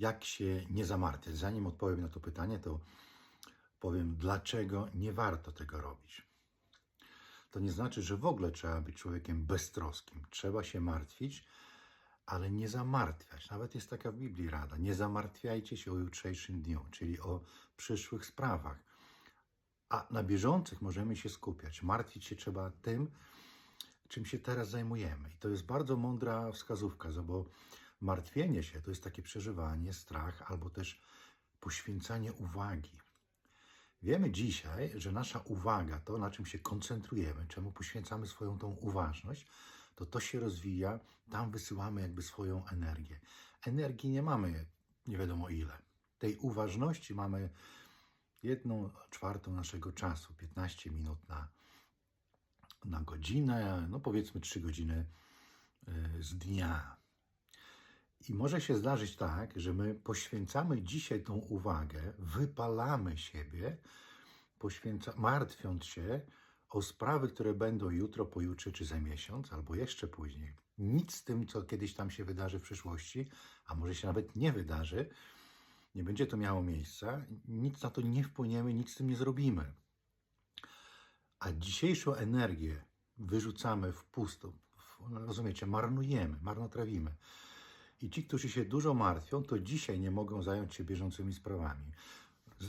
jak się nie zamartwiać. Zanim odpowiem na to pytanie, to powiem, dlaczego nie warto tego robić. To nie znaczy, że w ogóle trzeba być człowiekiem beztroskim. Trzeba się martwić, ale nie zamartwiać. Nawet jest taka w Biblii rada. Nie zamartwiajcie się o jutrzejszym dniu, czyli o przyszłych sprawach. A na bieżących możemy się skupiać. Martwić się trzeba tym, czym się teraz zajmujemy. I to jest bardzo mądra wskazówka, bo martwienie się to jest takie przeżywanie, strach albo też poświęcanie uwagi. Wiemy dzisiaj, że nasza uwaga, to na czym się koncentrujemy, czemu poświęcamy swoją tą uważność, to to się rozwija, tam wysyłamy jakby swoją energię. Energii nie mamy nie wiadomo ile. Tej uważności mamy jedną czwartą naszego czasu, 15 minut na, na godzinę, no powiedzmy 3 godziny y, z dnia. I może się zdarzyć tak, że my poświęcamy dzisiaj tą uwagę, wypalamy siebie, poświęca, martwiąc się o sprawy, które będą jutro, pojutrze czy za miesiąc, albo jeszcze później. Nic z tym, co kiedyś tam się wydarzy w przyszłości, a może się nawet nie wydarzy, nie będzie to miało miejsca, nic na to nie wpłyniemy, nic z tym nie zrobimy. A dzisiejszą energię wyrzucamy w pusto, w, rozumiecie, marnujemy, marnotrawimy. I ci, którzy się dużo martwią, to dzisiaj nie mogą zająć się bieżącymi sprawami.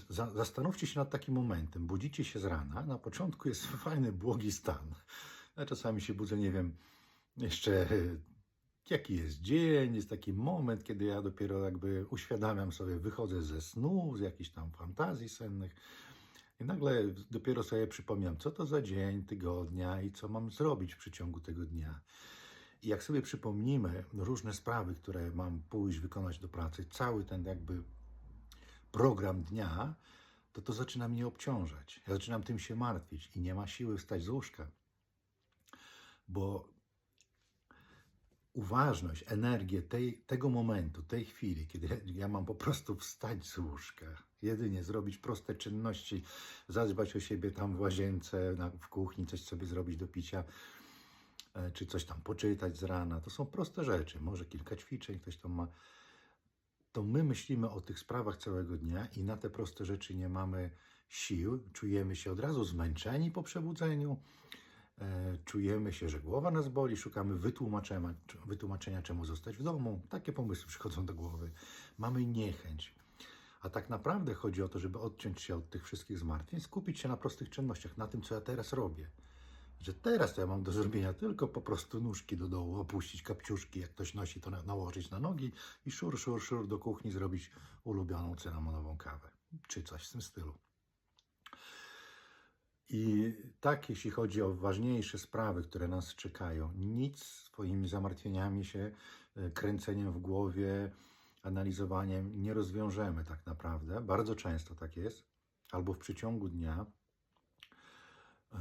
Za, zastanówcie się nad takim momentem. Budzicie się z rana, na początku jest fajny, błogi stan. Ja czasami się budzę, nie wiem, jeszcze jaki jest dzień, jest taki moment, kiedy ja dopiero jakby uświadamiam sobie, wychodzę ze snu, z jakichś tam fantazji sennych i nagle dopiero sobie przypominam, co to za dzień, tygodnia i co mam zrobić w przeciągu tego dnia. I jak sobie przypomnimy różne sprawy, które mam pójść, wykonać do pracy, cały ten jakby program dnia, to to zaczyna mnie obciążać. Ja zaczynam tym się martwić i nie ma siły wstać z łóżka. Bo uważność, energię tej, tego momentu, tej chwili, kiedy ja mam po prostu wstać z łóżka, jedynie zrobić proste czynności, zadbać o siebie tam w łazience, na, w kuchni, coś sobie zrobić do picia, czy coś tam poczytać z rana. To są proste rzeczy. Może kilka ćwiczeń ktoś tam ma. To my myślimy o tych sprawach całego dnia i na te proste rzeczy nie mamy sił. Czujemy się od razu zmęczeni po przebudzeniu. E, czujemy się, że głowa nas boli, szukamy wytłumaczenia, wytłumaczenia, czemu zostać w domu. Takie pomysły przychodzą do głowy. Mamy niechęć. A tak naprawdę chodzi o to, żeby odciąć się od tych wszystkich zmartwień, skupić się na prostych czynnościach, na tym, co ja teraz robię. Że teraz to ja mam do zrobienia tylko po prostu nóżki do dołu, opuścić kapciuszki, jak ktoś nosi, to na- nałożyć na nogi i szur, szur, szur do kuchni zrobić ulubioną cynamonową kawę. Czy coś w tym stylu. I tak, jeśli chodzi o ważniejsze sprawy, które nas czekają, nic swoimi zamartwieniami się, e, kręceniem w głowie, analizowaniem nie rozwiążemy tak naprawdę. Bardzo często tak jest, albo w przeciągu dnia, e,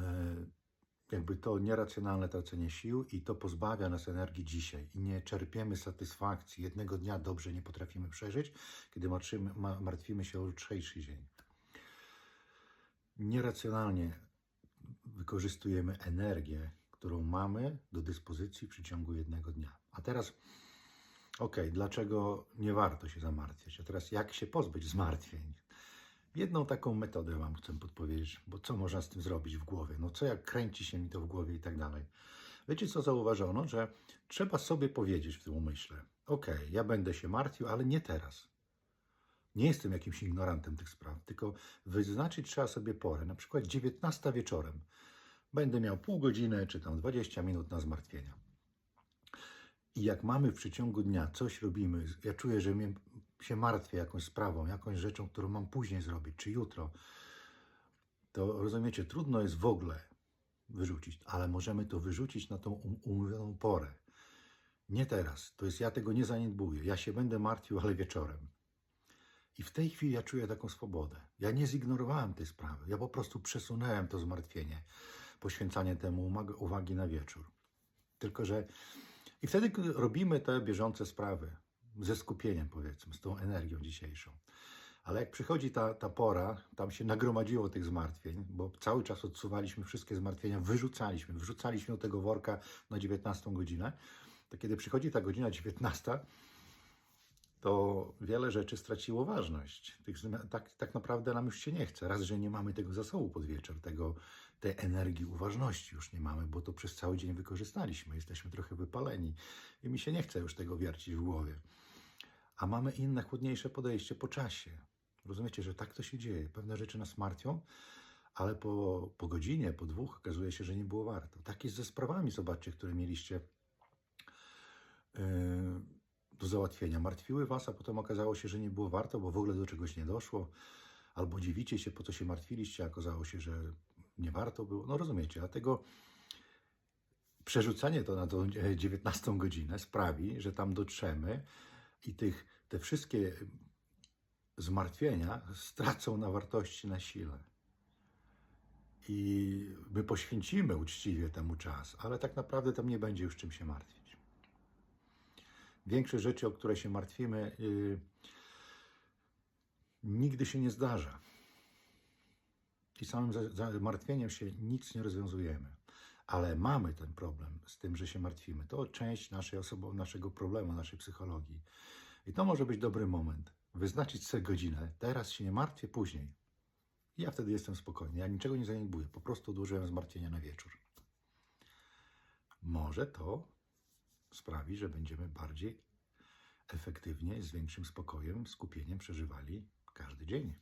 jakby to nieracjonalne tracenie sił i to pozbawia nas energii dzisiaj i nie czerpiemy satysfakcji. Jednego dnia dobrze nie potrafimy przeżyć, kiedy martwimy, ma- martwimy się o jutrzejszy dzień nieracjonalnie wykorzystujemy energię, którą mamy do dyspozycji w przeciągu jednego dnia. A teraz, okej, dlaczego nie warto się zamartwiać? A teraz, jak się pozbyć zmartwień? Jedną taką metodę Wam chcę podpowiedzieć, bo co można z tym zrobić w głowie? No co jak kręci się mi to w głowie i tak dalej. Wiecie, co zauważono? Że trzeba sobie powiedzieć w tym umyśle, okej, ja będę się martwił, ale nie teraz. Nie jestem jakimś ignorantem tych spraw, tylko wyznaczyć trzeba sobie porę, na przykład 19 wieczorem. Będę miał pół godziny czy tam 20 minut na zmartwienia. I jak mamy w przeciągu dnia coś robimy, ja czuję, że mnie, się martwię jakąś sprawą, jakąś rzeczą, którą mam później zrobić, czy jutro, to rozumiecie, trudno jest w ogóle wyrzucić, ale możemy to wyrzucić na tą um- umówioną porę. Nie teraz, to jest ja tego nie zaniedbuję. Ja się będę martwił, ale wieczorem. I w tej chwili ja czuję taką swobodę. Ja nie zignorowałem tej sprawy. Ja po prostu przesunąłem to zmartwienie, poświęcanie temu uwagi na wieczór. Tylko, że i wtedy robimy te bieżące sprawy ze skupieniem, powiedzmy, z tą energią dzisiejszą. Ale jak przychodzi ta, ta pora, tam się nagromadziło tych zmartwień, bo cały czas odsuwaliśmy wszystkie zmartwienia, wyrzucaliśmy, wrzucaliśmy do tego worka na 19 godzinę, to kiedy przychodzi ta godzina 19, to wiele rzeczy straciło ważność. Tak, tak naprawdę nam już się nie chce. Raz, że nie mamy tego zasobu pod wieczór, tego, tej energii uważności już nie mamy, bo to przez cały dzień wykorzystaliśmy. Jesteśmy trochę wypaleni i mi się nie chce już tego wiercić w głowie. A mamy inne, chłodniejsze podejście po czasie. Rozumiecie, że tak to się dzieje. Pewne rzeczy nas martwią, ale po, po godzinie, po dwóch okazuje się, że nie było warto. Tak jest ze sprawami, zobaczcie, które mieliście yy, do załatwienia. Martwiły was, a potem okazało się, że nie było warto, bo w ogóle do czegoś nie doszło. Albo dziwicie się, po co się martwiliście, a okazało się, że nie warto było. No rozumiecie, dlatego przerzucanie to na tą e, 19 godzinę sprawi, że tam dotrzemy i tych, te wszystkie zmartwienia stracą na wartości, na sile. I my poświęcimy uczciwie temu czas, ale tak naprawdę tam nie będzie już czym się martwić. Większość rzeczy, o które się martwimy, yy, nigdy się nie zdarza. I samym zamartwieniem się nic nie rozwiązujemy. Ale mamy ten problem z tym, że się martwimy. To część naszej osobo- naszego problemu, naszej psychologii. I to może być dobry moment. Wyznaczyć sobie godzinę. Teraz się nie martwię, później. Ja wtedy jestem spokojny. Ja niczego nie zaniedbuję. Po prostu odłożyłem zmartwienia na wieczór. Może to sprawi, że będziemy bardziej efektywnie, z większym spokojem, skupieniem przeżywali każdy dzień.